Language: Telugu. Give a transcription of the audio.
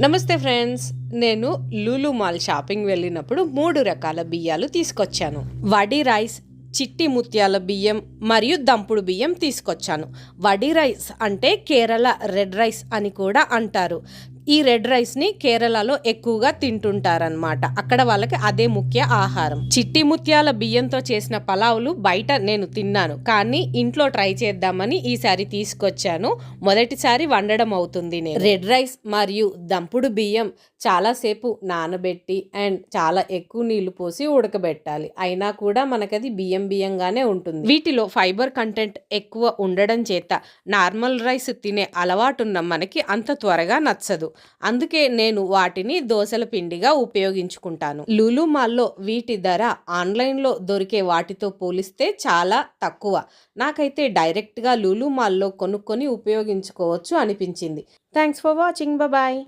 నమస్తే ఫ్రెండ్స్ నేను లూలు మాల్ షాపింగ్ వెళ్ళినప్పుడు మూడు రకాల బియ్యాలు తీసుకొచ్చాను. వడి రైస్ చిట్టి ముత్యాల బియ్యం మరియు దంపుడు బియ్యం తీసుకొచ్చాను. వడి రైస్ అంటే కేరళ రెడ్ రైస్ అని కూడా అంటారు. ఈ రెడ్ రైస్ని కేరళలో ఎక్కువగా తింటుంటారనమాట అక్కడ వాళ్ళకి అదే ముఖ్య ఆహారం. చిట్టి ముత్యాల బియ్యంతో చేసిన పలావులు బయట నేను తిన్నాను. కానీ ఇంట్లో ట్రై చేద్దామని ఈసారి తీసుకొచ్చాను. మొదటిసారి వండడం అవుతుంది నేను. రెడ్ రైస్ మరియు దంపుడు బియ్యం చాలాసేపు నానబెట్టి అండ్ చాలా ఎక్కువ నీళ్ళు పోసి ఉడకబెట్టాలి. అయినా కూడా మనకది బియ్యం బియ్యంగానే ఉంటుంది. వీటిలో ఫైబర్ కంటెంట్ ఎక్కువ ఉండడం చేత నార్మల్ రైస్ తినే అలవాటున్న మనకి అంత త్వరగా నచ్చదు. అందుకే నేను వాటిని దోసల పిండిగా ఉపయోగించుకుంటాను. లులు మాల్లో వీటి ధర ఆన్లైన్లో దొరికే వాటితో పోలిస్తే చాలా తక్కువ. నాకైతే డైరెక్ట్గా లులు మాల్లో కొనుక్కొని ఉపయోగించుకోవచ్చు అనిపించింది. Thanks for watching. బాయ్